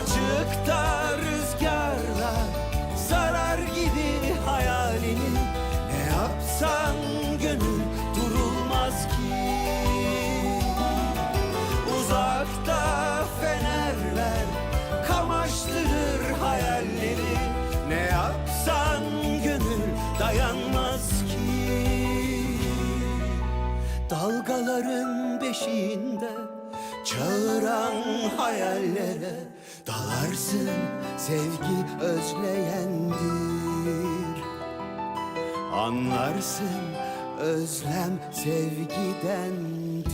Açıkta rüzgarlar sarar gibi hayalini. Ne yapsan gönül durulmaz ki. Uzakta fenerler kamaştırır hayalleri. Ne yapsan gönül dayanmaz ki. Dalgaların beşiğinde hayallere Dalarsın sevgi özleyendir. Anlarsın özlem sevgidendir